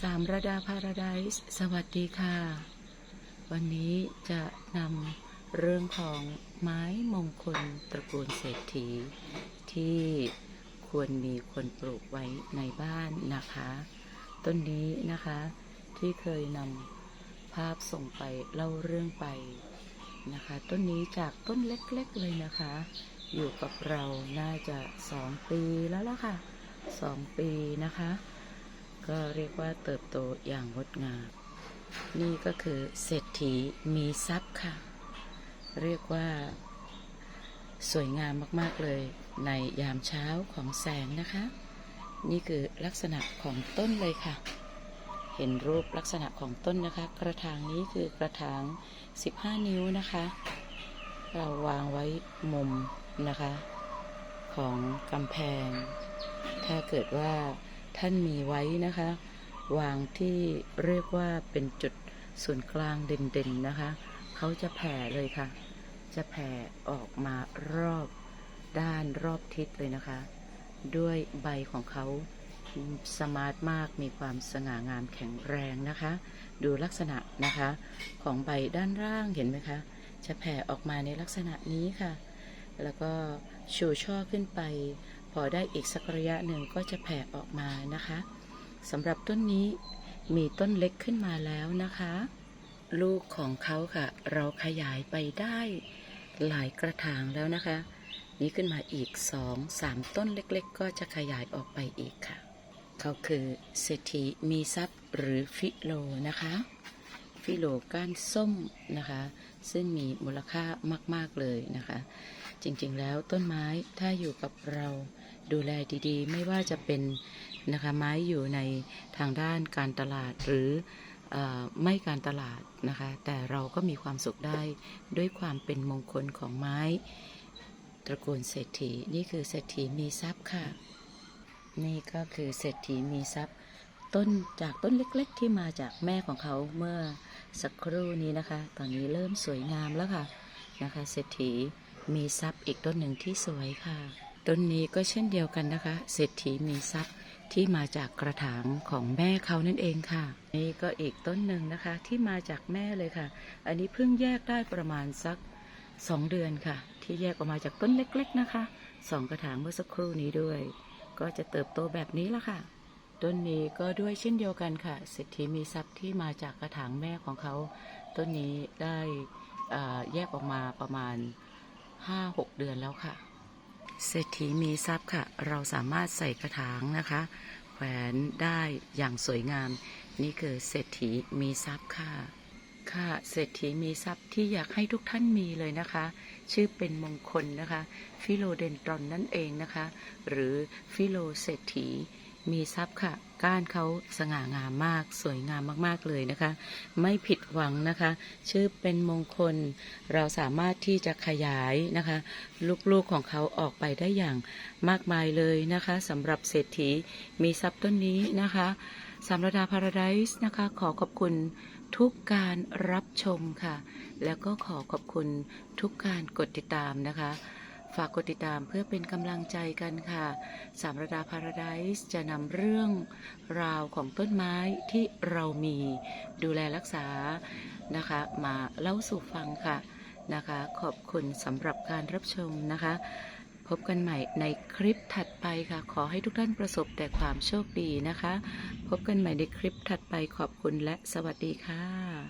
สามระดาพาราไดส์สวัสดีค่ะ วันนี้จะนำเรื่องของไม้มงคลตระกูลเศรษฐี ที่ควรมีคนปลูกไว้ในบ้านนะคะ ต้นนี้นะคะที่เคยนำภาพส่งไปเล่าเรื่องไปนะคะ ต้นนี้จากต้นเล็กๆเลยนะคะ อยู่กับเราน่าจะสองปีแล้วล่ะค่ะสองปีนะคะ ก็เรียกว่าเติบโตอย่างงดงาม นี่ก็คือเศรษฐีมีทรัพย์ค่ะ เรียกว่า สวยงามมาก ๆ เลยในยามเช้าของแสงนะคะ นี่คือลักษณะของต้นเลยค่ะ เห็นรูปลักษณะของต้นนะคะ กระถางนี้คือกระถาง 15 นิ้วนะคะ เราวางไว้มุมนะคะ ของกำแพง ถ้าเกิดว่า ท่านมีไว้นะคะ วางที่เรียกว่าเป็นจุดศูนย์กลางเด่นๆนะคะ เขาจะแผ่เลยค่ะ จะแผ่ออกมารอบด้านรอบทิศเลยนะคะ ด้วยใบของเขาสมาร์ทมากมีความสง่างามแข็งแรงนะคะ ดูลักษณะนะคะ ของใบด้านล่างเห็นไหมคะ จะแผ่ออกมาในลักษณะนี้ค่ะ แล้วก็ชูช่อขึ้นไป อได้อีกสักระยะหนึ่งก็จะแผ่ออกมานะคะสำหรับต้นนี้มีต้นเล็กขึ้นมาแล้วนะคะ ลูกของเขาค่ะ เราขยายไปได้หลายกระถางแล้วนะคะ นี้ขึ้นมาอีกสองสามต้นเล็กๆ ก็จะขยายออกไปอีกค่ะ เขาคือเศรษฐีมีทรัพย์หรือฟิโลนะคะ ฟิโลก้านส้มนะคะ ซึ่งมีมูลค่ามากๆเลยนะคะ จริงๆ แล้วต้นไม้ถ้าอยู่กับเราดูแลดีๆ ไม่ว่าจะเป็นนะคะไม้อยู่ในทางด้านการตลาดหรืออไม่การตลาดนะคะ แต่เราก็มีความสุขได้ด้วยความเป็นมงคลของไม้ ตระกูลเศรษฐีนี่คือเศรษฐีมีทรัพย์ค่ะ นี่ก็คือเศรษฐีมีทรัพย์ ต้นจากต้นเล็กๆ ที่มาจากแม่ของเขาเมื่อสักครู่นี้นะคะ ตอนนี้เริ่มสวยงามแล้วค่ะนะคะเศรษฐี มีทรัพย์อีกต้นหนึ่งที่สวยค่ะ ต้นนี้ก็เช่นเดียวกันนะคะ เศรษฐีมีทรัพย์ที่มาจากกระถางของแม่เขานั่นเองค่ะ นี่ก็อีกต้นหนึ่งนะคะที่มาจากแม่เลยค่ะ อันนี้เพิ่งแยกได้ประมาณสักสองเดือนค่ะ ที่แยกออกมาจากต้นเล็ก ๆนะคะสองกระถางเมื่อสักครู่นี้ด้วย ก็จะเติบโตแบบนี้ละค่ะต้นนี้ก็ด้วยเช่นเดียวกันค่ะเศรษฐีมีทรัพย์ที่มาจากกระถางแม่ของเขา ต้นนี้ได้แยกออกมาประมาณ 5-6 เดือนแล้วค่ะ เศรษฐีมีทรัพย์ค่ะ เราสามารถใส่กระถางนะคะ แขวนได้อย่างสวยงาม นี่คือเศรษฐีมีทรัพย์ค่ะ ค่ะเศรษฐีมีทรัพย์ที่อยากให้ทุกท่านมีเลยนะคะ ชื่อเป็นมงคลนะคะ ฟิโลเดนตรอนนั่นเองนะคะ หรือฟิโลเศรษฐี มีทรัพย์ค่ะ ก้านเขาสง่างามมาก สวยงามมากๆเลยนะคะ ไม่ผิดหวังนะคะ ชื่อเป็นมงคล เราสามารถที่จะขยายนะคะ ลูกๆของเขาออกไปได้อย่างมากมายเลยนะคะสำหรับเศรษฐีมีทรัพย์ต้นนี้นะคะสามรดาพาราไดส์นะคะ ขอขอบคุณทุกการรับชมค่ะ แล้วก็ขอขอบคุณทุกการกดติดตามนะคะ ฝากกดติดตามเพื่อเป็นกำลังใจกันค่ะ สามระดาพาราไดส์จะนำเรื่องราวของต้นไม้ที่เรามีดูแลรักษานะคะ มาเล่าสู่ฟังค่ะนะคะ ขอบคุณสำหรับการรับชมนะคะ พบกันใหม่ในคลิปถัดไปค่ะ ขอให้ทุกท่านประสบแต่ความโชคดีนะคะ พบกันใหม่ในคลิปถัดไปขอบคุณและสวัสดีค่ะ